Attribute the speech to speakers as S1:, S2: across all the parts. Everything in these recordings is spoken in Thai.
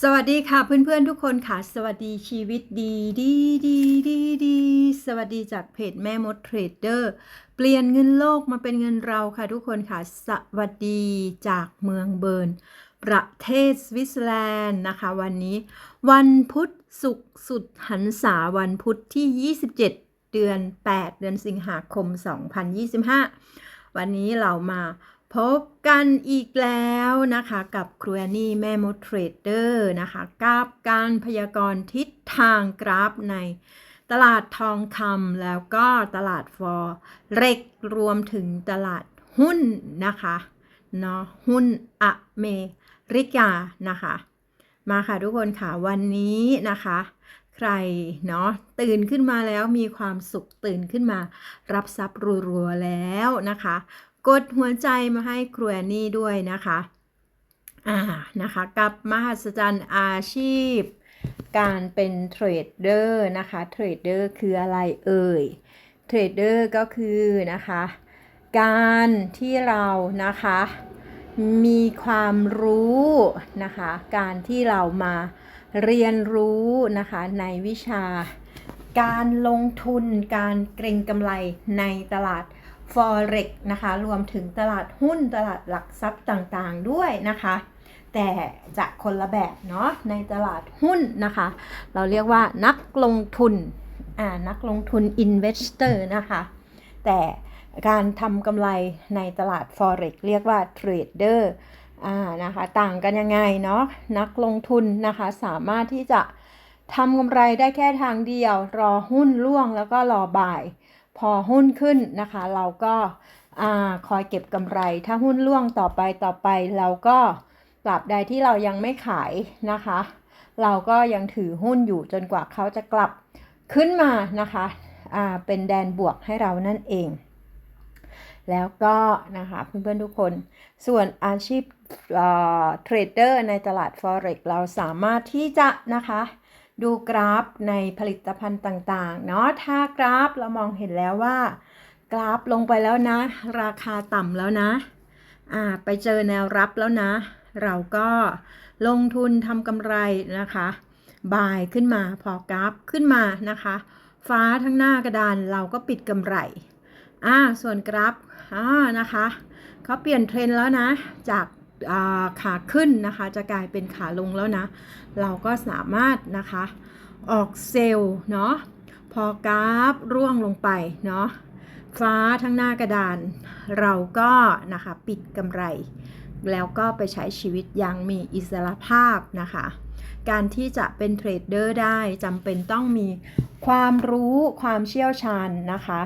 S1: สวัสดีค่ะเพื่อนๆทุกคนค่ะ สวัสดีชีวิตดีดีดีดีดีสวัสดีจากเพจแม่มดเทรดเดอร์เปลี่ยนเงินโลกมาเป็นเงินเราค่ะทุกคนค่ะ สวัสดีจากเมืองเบิร์น ประเทศสวิตเซอร์แลนด์นะคะ วันนี้ วันพุธศุกร์สุดหันษาวันพุธที่ 27 เดือน 8 เดือนสิงหาคม 2025 วันนี้เรามา พบกันอีกแล้วนะคะกับครูแอนนี่แม่มดเทรดเดอร์นะคะกับการพยากรณ์ทิศทางกราฟในตลาดทองคำแล้วก็ตลาดฟอร์เร็กรวมถึงตลาดหุ้นนะคะเนาะหุ้นอเมริกานะคะ มาค่ะทุกคนค่ะวันนี้นะคะ ใครเนาะตื่นขึ้นมาแล้วมีความสุขตื่นขึ้นมา รับทรัพย์รัวๆแล้วนะคะ กดหัวใจมาให้ครูแอนนี่ด้วยนะคะ อ่า นะคะ กับมหัศจรรย์อาชีพ การเป็นเทรดเดอร์นะคะ เทรดเดอร์คืออะไรเอ่ย เทรดเดอร์ก็คือนะคะ การที่เรานะคะ มีความรู้นะคะ การที่เรามาเรียนรู้นะคะในวิชา การลงทุน การเกรงกำไรในตลาด Forex นะคะ รวมถึงตลาดหุ้นตลาดหลักทรัพย์ต่างๆด้วยนะคะ แต่จะคนละแบบเนาะในตลาดหุ้นนะคะ เราเรียกว่านักลงทุนอ่านักลงทุน investor นะคะ แต่การทำกำไรในตลาด Forex เรียกว่า Trader อ่านะคะต่างกันยังไงเนาะนักลงทุนนะคะสามารถที่จะทำกำไรได้แค่ทางเดียว รอหุ้นร่วงแล้วก็รอบ่าย พอหุ้นขึ้นนะคะ เราก็าคอยเก็บกำไร ถ้าหุ้นร่วงต่อไปต่อไปเราก็ตราบใดที่เรายังไม่ขายนะคะ เราก็ยังถือหุ้นอยู่จนกว่าเขาจะกลับขึ้นมานะคะเป็นแดนบวกให้เรานั่นเอง แล้วก็นะคะเพื่อนๆทุกคนส่วนอาชีพเทรดเดอร์ในตลาด Forex เราสามารถที่จะนะคะ ดูกราฟในผลิตภัณฑ์ต่างๆ เนาะถ้ากราฟเรามองเห็นแล้วว่า กราฟลงไปแล้วนะ ราคาต่ำแล้วนะอ่าไปเจอแนวรับแล้วนะ เราก็ลงทุนทำกำไรนะคะบายขึ้นมาพอกราฟขึ้นมานะคะ ฟ้าทั้งหน้ากระดานเราก็ปิดกำไรอ่าส่วนกราฟอ่านะคะเขาเปลี่ยนเทรนแล้วนะจาก ขาขึ้นนะคะ จะกลายเป็นขาลงแล้วนะ เราก็สามารถนะคะ ออกเซลล์เนาะพอกราฟร่วงลงไปเนาะฟ้าทั้งหน้ากระดาน เราก็นะคะปิดกำไร แล้วก็ไปใช้ชีวิตอย่างมีอิสระภาพนะคะ การที่จะเป็นเทรดเดอร์ได้จำเป็นต้องมีความรู้ความเชี่ยวชาญนะคะ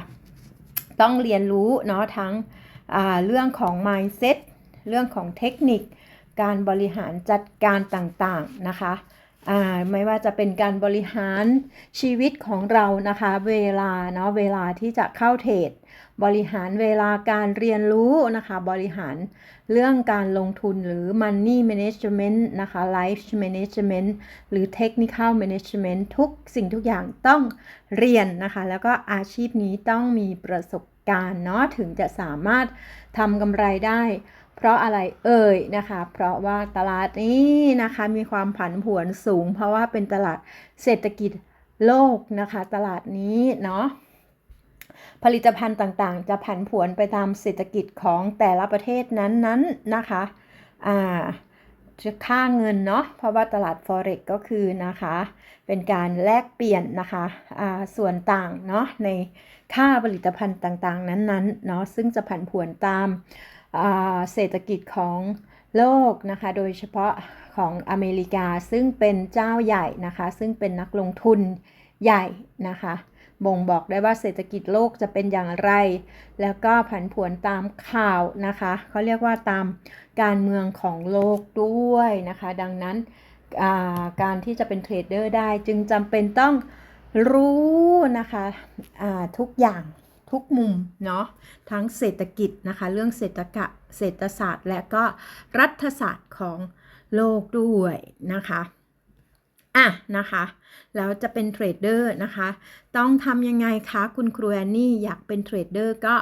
S1: ต้องเรียนรู้เนาะทั้งเรื่องของ mindset เรื่องของเทคนิค การบริหารจัดการต่างๆนะคะไม่ว่าจะเป็นการบริหารชีวิตของเรานะคะ เวลาเนาะเวลาที่จะเข้าเทรดบริหารเวลาการเรียนรู้นะคะ บริหารเรื่องการลงทุนหรือ money management นะคะ life management หรือ technical management ทุกสิ่งทุกอย่างต้องเรียนนะคะ แล้วก็อาชีพนี้ต้องมีประสบการณ์เนาะถึงจะสามารถทำกำไรได้ เพราะอะไรเอ่ยนะคะ เพราะว่าตลาดนี้นะคะมีความผันผวนสูง เพราะว่าเป็นตลาดเศรษฐกิจโลกนะคะ ตลาดนี้เนาะผลิตภัณฑ์ต่างๆ จะผันผวนไปตามเศรษฐกิจของแต่ละประเทศนั้นๆนนนะคะอ่าค่าเงินเนาะเพราะว่าตลาด forex ก็คือนะคะ เป็นการแลกเปลี่ยนนะคะอ่าส่วนต่างเนาะในค่าผลิตภัณฑ์ต่างๆ นั้นๆเนาะซึ่งจะผันผวนตาม เศรษฐกิจของโลกนะคะ โดยเฉพาะของอเมริกาซึ่งเป็นเจ้าใหญ่นะคะ ซึ่งเป็นนักลงทุนใหญ่นะคะ บ่งบอกได้ว่าเศรษฐกิจโลกจะเป็นอย่างไร แล้วก็ผันผวนตามข่าวนะคะเขาเรียกว่าตามการเมืองของโลกด้วยนะคะ ดังนั้นการที่จะเป็นเทรดเดอร์ได้จึงจำเป็นต้องรู้นะคะทุกอย่าง ทุกมุมเนาะทั้งเศรษฐกิจนะคะ เรื่องเศรษฐกะเศรษฐศาสตร์ และก็รัฐศาสตร์ของโลกด้วยนะคะอะนะคะแล้วจะเป็นเทรดเดอร์นะคะ ต้องทำยังไงคะ คุณครูแอนนี่อยากเป็นเทรดเดอร์ก็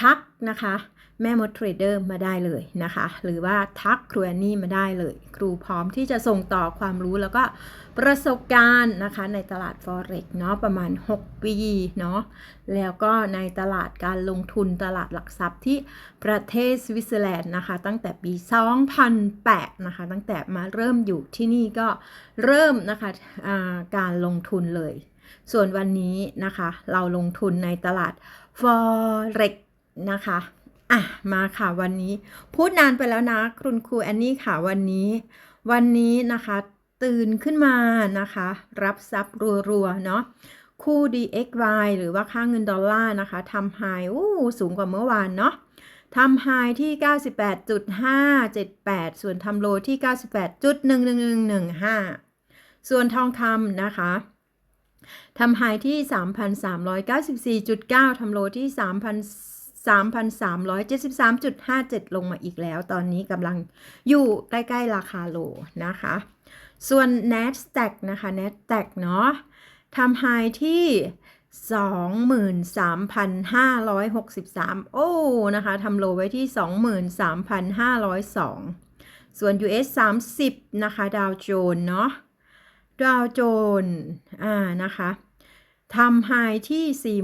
S1: ทักนะคะ แม่มดเทรดเดอร์มาได้เลยนะคะ หรือว่าทักครูแอนนี่มาได้เลย ครูพร้อมที่จะส่งต่อความรู้แล้วก็ประสบการณ์นะคะ ในตลาด Forex เนาะประมาณ 6 ปีเนาะแล้วก็ในตลาดการลงทุนตลาดหลักทรัพย์ที่ประเทศสวิตเซอร์แลนด์นะคะ ตั้งแต่ปี 2008 นะคะ ตั้งแต่มาเริ่มอยู่ที่นี่ก็เริ่มนะคะการลงทุนเลย ส่วนวันนี้นะคะ เราลงทุนในตลาด Forex นะคะ อะมาค่ะวันนี้พูดนานไปแล้วนะคุณครูแอนนี่ค่ะวันนี้ วันนี้นะคะ ตื่นขึ้นมานะคะ รับทรัพย์รัวๆเนาะคู่ DXY หรือว่าค่าเงินดอลลาร์นะคะทำไฮอู้สูงกว่าเมื่อวานเนาะทำไฮที่ 98.578 ส่วนทำโลที่ 98.11115 ส่วนทองคำนะคะทำไฮที่ 3,394.9ทำโลที่ 3,373.57 ลงมาอีกแล้ว ตอนนี้กำลังอยู่ใกล้ๆราคาโลนะคะ ส่วน NASDAQ นะคะ NASDAQ เนาะทำไฮที่23,563 โอ้ นะคะทำโลไว้ที่ 23,502 ส่วน US 30 นะคะ ดาวโจนเนาะ ดาวโจน อ่า นะคะ ทำไฮที่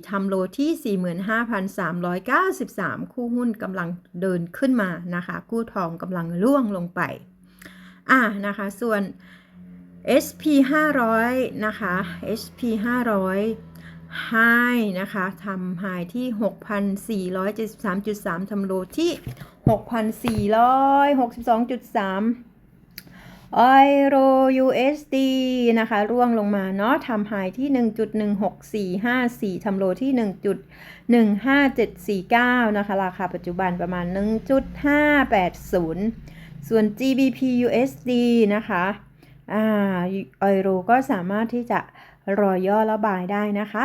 S1: 45,474 ทำโลที่ 45,393 คู่หุ้นกำลังเดินขึ้นมานะคะ คู่ทองกำลังล่วงลงไป อ่านะคะ ส่วน SP 500 นะคะ SP 500 High นะคะทำ High ที่ 6,473.3 ทำโลที่ 6,462.3 ไอโร USD นะคะร่วงลงมาเนาะทำไฮที่ 1.16454ทำโลที่ 1.15749 นะคะ ราคาปัจจุบันประมาณ 1.580 ส่วน GBP USD นะคะอ่าไอโรก็สามารถที่จะรอย่อระบายได้นะคะ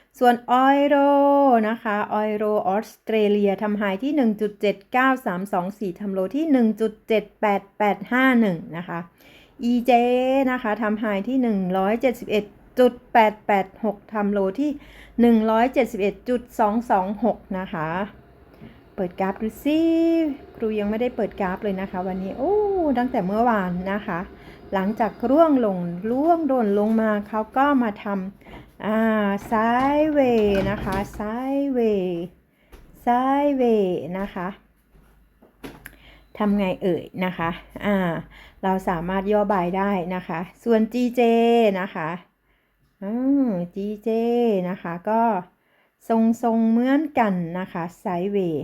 S1: ส่วนออยโรนะคะออยโรออสเตรเลียทำไฮที่ 1.79324ทำโลที่ 1.78851 นะคะ EJ นะคะทำไฮที่ 171.886ทำโลที่ 171.226 นะคะ เปิดกราฟดูซิครูยังไม่ได้เปิดกราฟเลยนะคะ วันนี้โอ้ตั้งแต่เมื่อวานนะคะ หลังจากร่วงลงร่วงโดนลงมาเขาก็มาทำอ่าไซเวย์นะคะไซเวย์ไซเวย์นะคะทำไงเอ่ยนะคะอ่าเราสามารถย่อบายได้นะคะ ส่วน GJ นะคะอืม GJ นะคะก็ทรงทรงเหมือนกันนะคะไซเวย์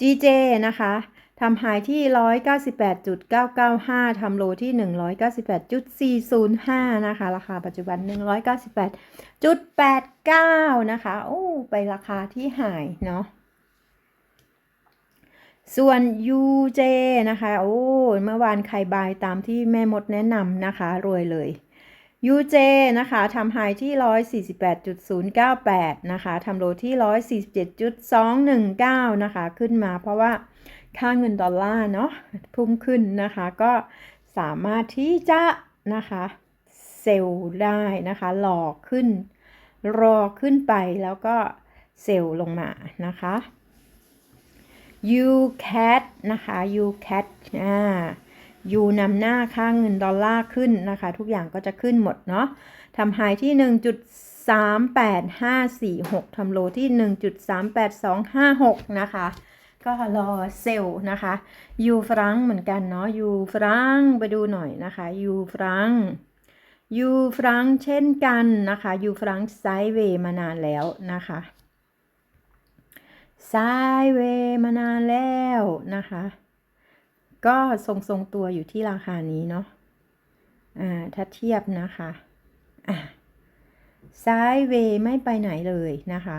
S1: GJ นะคะทำไฮที่ 198.995 ทำโลที่ 198.405 นะคะ ราคาปัจจุบัน 198.89 นะคะ โอ้ ไปราคาที่หายเนาะ ส่วน UJ นะคะ โอ้ เมื่อวานใครบายตามที่แม่มดแนะนำนะคะ รวยเลย UJ นะคะทำไฮที่ 148.098 นะคะทำโลที่ 147.219 นะคะ ขึ้นมาเพราะว่าค่าเงินดอลลาร์เนาะพุ่งขึ้นนะคะ ก็สามารถที่จะนะคะเซลล์ได้นะคะหลอกขึ้น รอขึ้นไปแล้วก็เซลล์ลงมานะคะ UCAT นะคะ UCAT อ่า U นำหน้าค่าเงินดอลลาร์ขึ้นนะคะ ทุกอย่างก็จะขึ้นหมดเนาะทำไฮที่ 1.38546ทำโลที่ 1.38256 นะคะ ก็รอเซลล์นะคะยูฟรังเหมือนกันเนาะยูฟรังไปดูหน่อยนะคะยูฟรังยูฟรังเช่นกันนะคะยูฟรังไซเวย์มานานแล้วนะคะไซเวย์มานานแล้วนะคะ ก็ทรงทรงตัวอยู่ที่ราคานี้เนาะอ่าถ้าเทียบนะคะอ่าซเวย์ไม่ไปไหนเลยนะคะ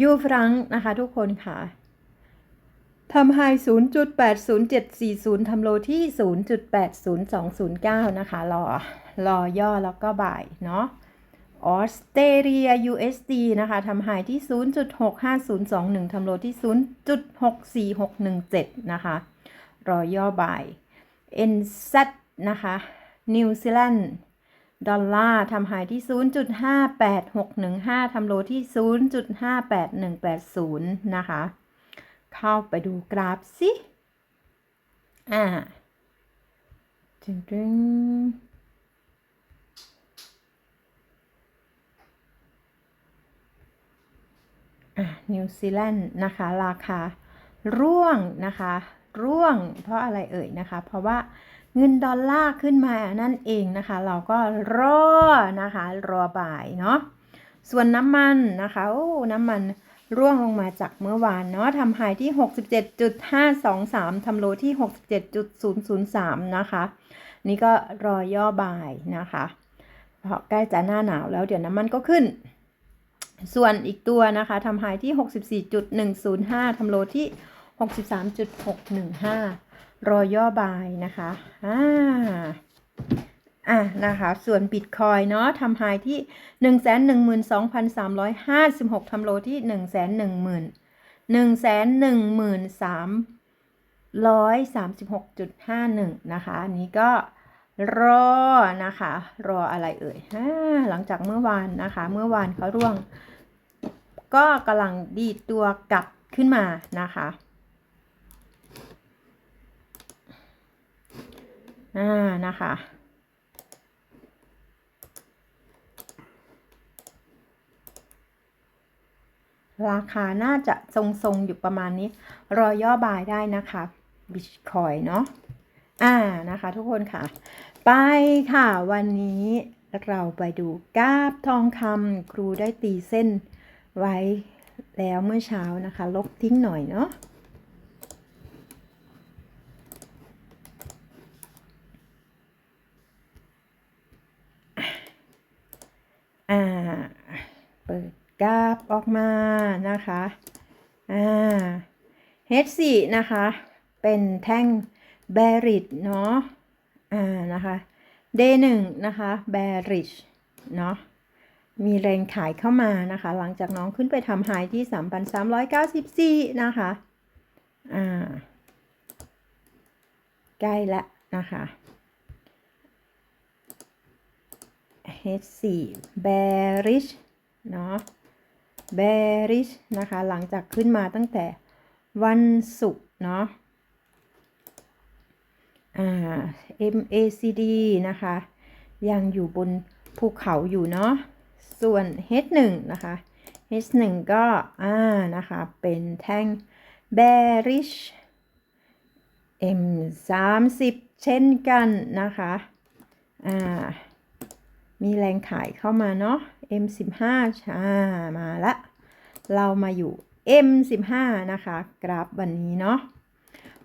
S1: ยูฟรังนะคะทุกคนค่ะทำไฮ0.80740 ทำโลที่ 0.80209 นะคะ รอ รอย่อแล้วก็บ่าย เนาะ ออสเตรเลีย USD นะคะทำไฮที่ 0.65021ทำโลที่ 0.64617 นะคะรอย่อบ่าย NZ นะคะนิวซีแลนด์ดอลลาร์ทำไฮที่ 0.58615ทำโลที่ 0.58180 นะคะ เข้าไปดูกราฟสิอ่าจึงจึงอะ นิวซีแลนด์นะคะ ราคาร่วงนะคะ ร่วงเพราะอะไรเอ่ยนะคะ เพราะว่าเงินดอลลาร์ขึ้นมานั่นเองนะคะ เราก็รอนะคะ รอบ่ายเนาะส่วนน้ำมันนะคะโอ้น้ำมันร่วงลงมาจากเมื่อวานเนาะทำไฮที่ 67.523ทำโลที่ 67.003 นะคะ นี่ก็รอย่อบ่ายนะคะ เพราะใกล้จะหน้าหนาวแล้วเดี๋ยวน้ำมันก็ขึ้น ส่วนอีกตัวนะคะทำไฮที่ 64.105ทำโลที่ 63.615 รอย่อบายนะคะอ่าอะนะคะ ส่วนบิตคอยเนาะทำไฮที่ 112,356ทำโลที่ 110,113,136.51 นะคะ อันนี้ก็รอนะคะ รออะไรเอ่ยหลังจากเมื่อวานนะคะ เมื่อวานเขาร่วง ก็กำลังดีดตัวกลับขึ้นมานะคะอ่านะคะราคาน่าจะทรงๆอยู่ประมาณนี้ รอย่อบายได้นะคะบิตคอยเนาะอ่านะคะทุกคนค่ะ ไปค่ะวันนี้เราไปดูกราบทองคำครูได้ตีเส้น ไว้แล้วเมื่อเช้านะคะ ลบทิ้งหน่อยเนาะอ่า เปิดกราฟออกมานะคะอ่า H4 นะคะ เป็นแท่ง bearish เนาะอ่านะคะ D1 นะคะ bearish เนาะ มีแรงขายเข้ามานะคะ หลังจากน้องขึ้นไปทำไฮที่ 3,394 นะคะ อ่า ใกล้แล้วนะคะ H4 bearish เนาะ bearish นะคะ หลังจากขึ้นมาตั้งแต่วันศุกร์เนาะ อ่า MACD นะคะ ยังอยู่บนภูเขาอยู่เนาะ ส่วน H1 นะคะ H1 ก็อ่านะคะเป็นแท่ง bearish M30 เช่นกันนะคะอ่ามีแรงขายเข้ามาเนาะ M15 อ่ามาละ เรามาอยู่ M15 นะคะ กราฟวันนี้เนาะ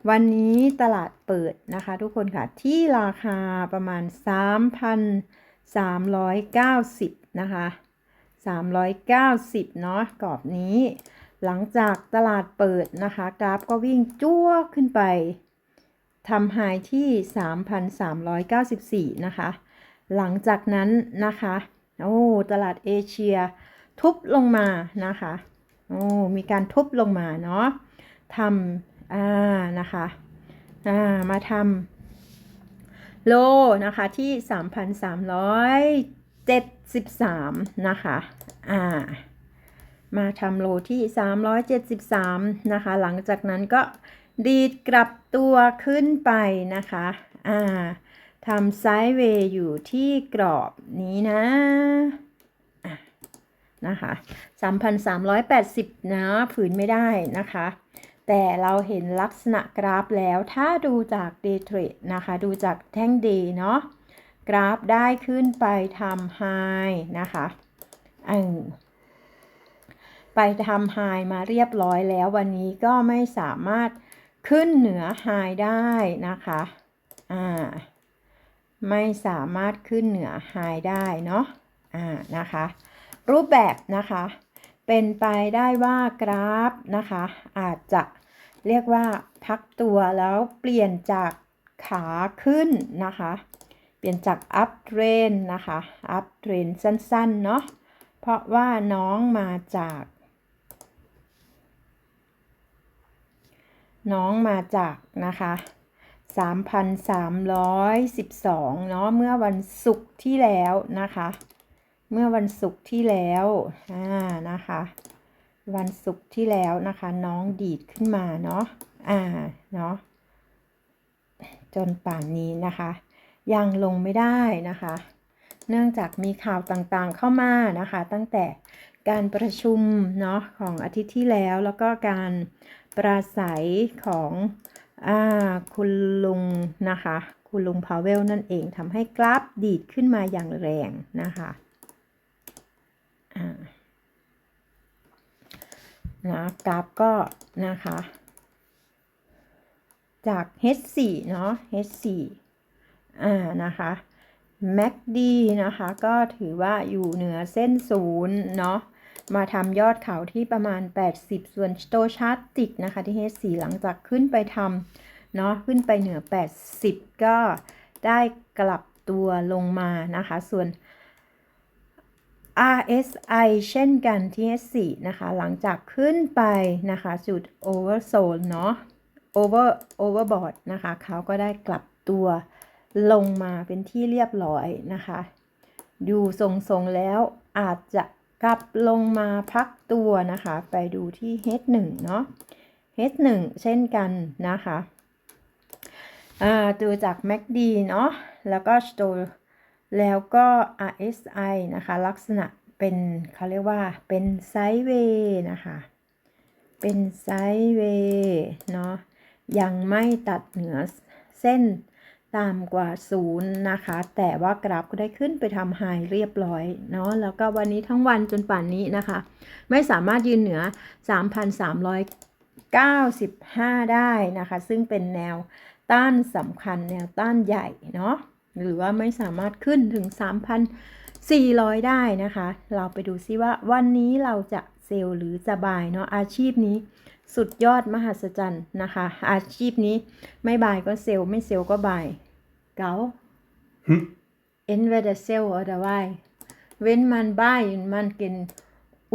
S1: วันนี้ตลาดเปิดนะคะทุกคนค่ะ ที่ราคาประมาณ 3,390 นะคะ 390 เนาะกรอบนี้ หลังจากตลาดเปิดนะคะ กราฟก็วิ่งจ้วขึ้นไปทำไฮที่ 3,394 นะคะ หลังจากนั้นนะคะ โอ้ ตลาดเอเชีย ทุบลงมานะคะ โอ้ มีการทุบลงมาเนาะทำอ่า นะคะ อ่า มาทำโลนะคะที่ 3,373นะคะ อ่า มาทำโลที่373นะคะ หลังจากนั้นก็ดีดกลับตัวขึ้นไปนะคะ อ่าทำไซด์เวย์อยู่ที่กรอบนี้นะนะคะ3,380 นะฝืนไม่ได้นะคะ แต่เราเห็นลักษณะกราฟแล้วถ้าดูจาก Day Trade นะคะ ดูจากแท่ง Day เนาะ กราฟได้ขึ้นไปทำไฮนะคะอไปทำไฮมาเรียบร้อยแล้ววันนี้ก็ไม่สามารถขึ้นเหนือไฮได้นะคะอ่าไม่สามารถขึ้นเหนือไฮได้เนาะอ่านะคะ รูปแบบนะคะ เป็นไปได้ว่ากราฟนะคะ อาจจะเรียกว่าพักตัวแล้วเปลี่ยนจากขาขึ้นนะคะ เปลี่ยนจาก up trend นะคะ up trend สั้นๆ เนาะ เพราะว่าน้องมาจาก น้องมาจากนะคะ3,312 เนาะ เมื่อวันศุกร์ที่แล้วนะคะ เมื่อวันศุกร์ที่แล้ว อ่า นะคะ วันศุกร์ที่แล้วนะคะ น้องดีดขึ้นมาเนาะ อ่า เนาะ จนป่านนี้นะคะ ยังลงไม่ได้นะคะ เนื่องจากมีข่าวต่างๆเข้ามานะคะ ตั้งแต่การประชุมเนาะของอาทิตย์ที่แล้วแล้วก็การปราศัยของอคุณลุงนะคะ คุณลุงพาวเวลนั่นเองทำให้กราฟดีดขึ้นมาอย่างแรงนะคะนะกราฟก็นะคะ จาก H4 เนาะ H4 อ่านะคะ MACD นะคะ ก็ถือว่าอยู่เหนือเส้นศูนย์เนาะมาทำยอดเขาที่ประมาณ 80 ส่วนโตชาร์ตติกนะคะ ที่ H4 หลังจากขึ้นไปทำเนาะขึ้นไปเหนือ 80 ก็ได้กลับตัวลงมานะคะ ส่วน RSI เช่นกันที่ H4 นะคะ หลังจากขึ้นไปนะคะ จุด oversold เนาะ over overbought นะคะ เขาก็ได้กลับตัว ลงมาเป็นที่เรียบร้อยนะคะ ดูทรงๆแล้วอาจจะกลับลงมาพักตัวนะคะ ไปดูที่ H1 เนาะ H1 เช่นกันนะคะอ่าดูจาก MACD เนาะแล้วก็ s t o แล้วก็ RSI นะคะ ลักษณะเป็นเขาเรียกว่าเป็นไซด์เวย์นะคะ เป็นไซด์เวย์เนาะยังไม่ตัดเหนือเส้น ต่ำกว่าศูนย์นะคะ แต่ว่ากราฟก็ได้ขึ้นไปทำไฮเรียบร้อยเนาะแล้วก็วันนี้ทั้งวันจนป่านนี้นะคะ ไม่สามารถยืนเหนือ 3,395 ได้นะคะ ซึ่งเป็นแนวต้านสำคัญแนวต้านใหญ่เนาะหรือว่าไม่สามารถขึ้นถึง 3,400 ได้นะคะ เราไปดูซิว่าวันนี้เราจะเซลล์หรือจะบายเนาะอาชีพนี้สุดยอดมหัศจรรย์นะคะ อาชีพนี้ไม่บายก็เซลล์ไม่เซลล์ก็บาย เก๋า
S2: Hm?
S1: entweder sell oder buy wenn man buy man geht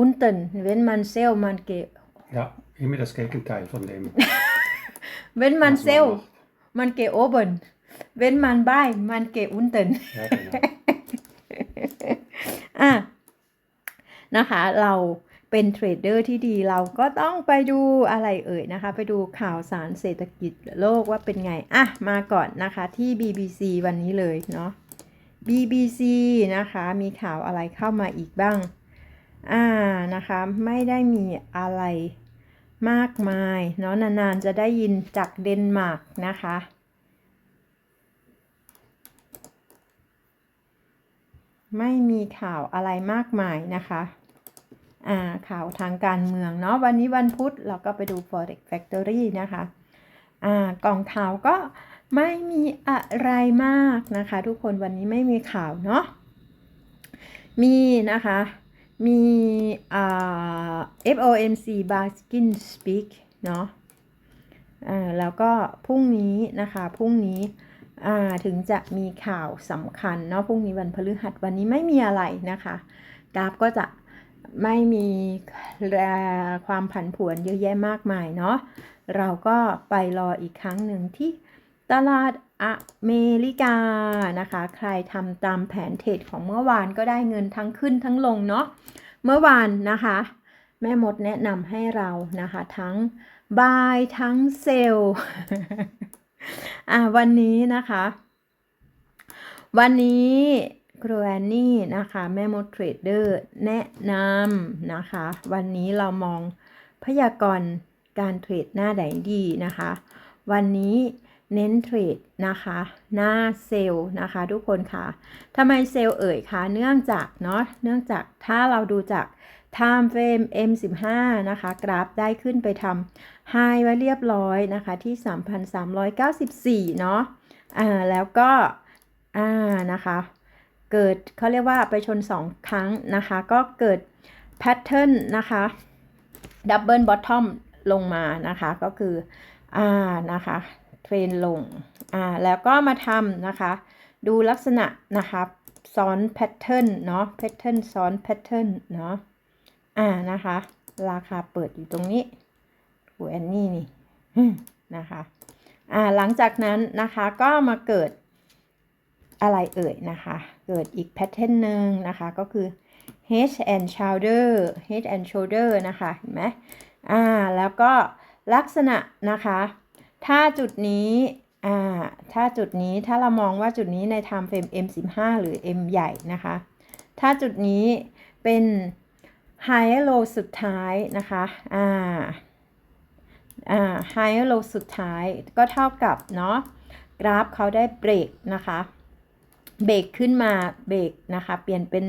S1: unten wenn man sell man geht
S2: Ja, immer das Gegenteil von dem.
S1: wenn man
S2: was man
S1: sell
S2: macht.
S1: man geht oben wenn man buy man geht unten
S2: Ja, genau.
S1: อะนะคะเรา เป็นเทรดเดอร์ที่ดีเราก็ต้องไปดูอะไรเอ่ยนะคะ ไปดูข่าวสารเศรษฐกิจโลกว่าเป็นไง อะ มาก่อนนะคะที่ BBC วันนี้เลยเนาะ BBC นะคะมีข่าวอะไรเข้ามาอีกบ้าง อ่านะคะไม่ได้มีอะไรมากมายเนาะนานๆจะได้ยินจากเดนมาร์กนะคะไม่มีข่าวอะไรมากมายนะคะ ข่าวทางการเมืองเนาะวันนี้วันพุธเราก็ไปดู Forex Factory นะคะอ่ากองข่าวก็ไม่มีอะไรมากนะคะ ทุกคนวันนี้ไม่มีข่าวเนาะมีนะคะมีอ่า FOMC Baskin Speak เนาะแล้วก็พรุ่งนี้นะคะพรุ่งนี้ถึงจะมีข่าวสำคัญเนาะพรุ่งนี้วันพฤหัสวันนี้ไม่มีอะไรนะคะ กราฟก็จะ ไม่มีความผันผวนเยอะแยะมากมายเนาะเราก็ไปรออีกครั้งหนึ่งที่ตลาดอเมริกานะคะ ใครทำตามแผนเทรดของเมื่อวานก็ได้เงินทั้งขึ้นทั้งลงเนาะเมื่อวานนะคะ แม่มดแนะนำให้เรานะคะ ทั้งบายทั้งเซลอะวันนี้นะคะ วันนี้ ครูแอนนี่นะคะ แม่มดเทรดเดอร์แนะนำนะคะ วันนี้เรามองพยากรณ์การเทรดหน้าไหนดีนะคะ วันนี้เน้นเทรดนะคะ หน้าเซลล์นะคะ ทุกคนค่ะทำไมเซลล์เอ่ยคะเนื่องจากเนาะเนื่องจากถ้าเราดูจาก time frame M15 นะคะ กราฟได้ขึ้นไปทำไฮไว้เรียบร้อยนะคะ ที่ 3,394 เนาะอ่าแล้วก็อ่านะคะ เกิดเขาเรียกว่าไปชน 2 ครั้งนะคะ ก็เกิดแพทเทิร์นนะคะดับเบิลบอททอมลงมานะคะ ก็คืออ่านะคะเทรนลงอ่าแล้วก็มาทำนะคะ ดูลักษณะนะคะซ้อนแพทเทิร์นเนาะแพทเทิร์นซ้อนแพทเทิร์นเนาะอ่านะคะ ราคาเปิดอยู่ตรงนี้ถูแอนนี่นี่นะคะอ่าหลังจากนั้นนะคะก็มาเกิด อะไรเอ่ยนะคะ เกิดอีกแพทเทิร์นหนึ่งนะคะก็คือ head and shoulder head and shoulder นะคะเห็นไหมอ่าแล้วก็ลักษณะนะคะ ถ้าจุดนี้อ่าถ้าจุดนี้ถ้าเรามองว่าจุดนี้ใน time frame M15 หรือ M ใหญ่นะคะ ถ้าจุดนี้เป็น high low สุดท้ายนะคะอ่าอ่า high low สุดท้ายก็เท่ากับเนาะกราฟเขาได้เบรกนะคะ เบรกขึ้นมาเบรกนะคะ เปลี่ยนเป็น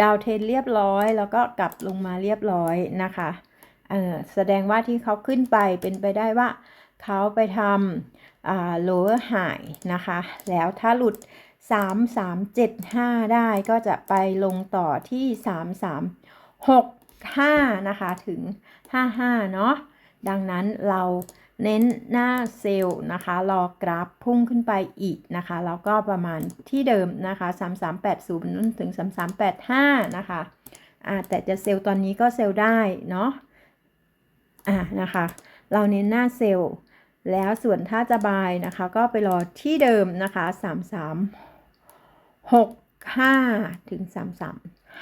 S1: ดาวเทนเรียบร้อย แล้วก็กลับลงมาเรียบร้อยนะคะเออแสดงว่าที่เขาขึ้นไปเป็นไปได้ว่าเขาไปทำ lower high นะคะ แล้วถ้าหลุด 3 3 7 5 ได้ก็จะไปลงต่อที่ 3 3 6 5 นะคะ ถึง 55 เนาะดังนั้นเรา เน้นหน้าเซลล์นะคะ รอกราฟพุ่งขึ้นไปอีกนะคะ แล้วก็ประมาณที่เดิมนะคะ 3380ถึง 3385 นะคะอ่าแต่จะเซลล์ตอนนี้ก็เซลล์ได้เนาะอ่านะคะ เราเน้นหน้าเซลล์ แล้วส่วนถ้าจะบายนะคะ ก็ไปรอที่เดิมนะคะ 33 65 ถึง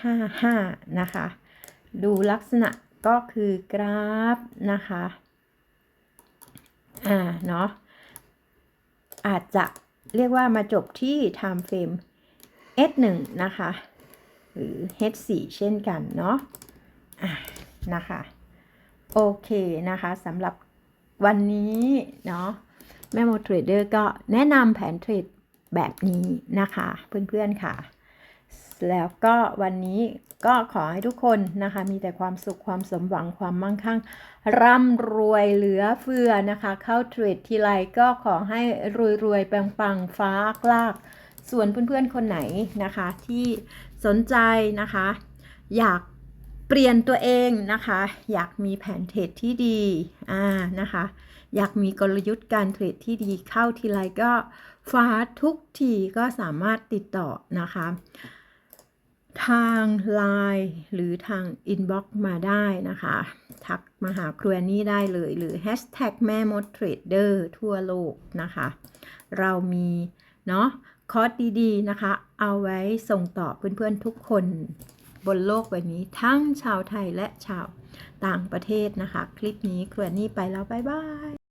S1: 3355 นะคะ ดูลักษณะก็คือกราฟนะคะ อ่าเนาะอาจจะเรียกว่ามาจบที่ time frame S1 นะคะ หรือ H4 เช่นกันเนาะอะนะคะ โอเคนะคะสำหรับวันนี้เนาะแม่โมเทรดเดอร์ก็แนะนำแผนเทรดแบบนี้นะคะ เพื่อนๆค่ะ แล้วก็วันนี้ก็ขอให้ทุกคนนะคะ มีแต่ความสุขความสมหวังความมั่งคั่ง ร่ำรวยเหลือเฟือนะคะ เข้าเทรดทีไรก็ขอให้รวยๆปังๆฟ้ากลาก ส่วนเพื่อนๆคนไหนนะคะ ที่สนใจนะคะ อยากเปลี่ยนตัวเองนะคะ อยากมีแผนเทรดที่ดีอ่านะคะ อยากมีกลยุทธ์การเทรดที่ดีเข้าทีไรก็ฟ้าทุกทีก็สามารถติดต่อนะคะ ทาง Line หรือทาง Inbox มาได้นะคะ ทักมาหาครัวนี่ได้เลยหรือ Hashtag แม่มดเทรดเดอร์ทั่วโลกนะคะ เรามีเนาะคอร์สดีๆนะคะ เอาไว้ส่งต่อเพื่อนๆทุกคนบนโลกใบนี้ทั้งชาวไทยและชาวต่างประเทศนะคะ คลิปนี้ครัวนี่ไปแล้ว บ๊ายบาย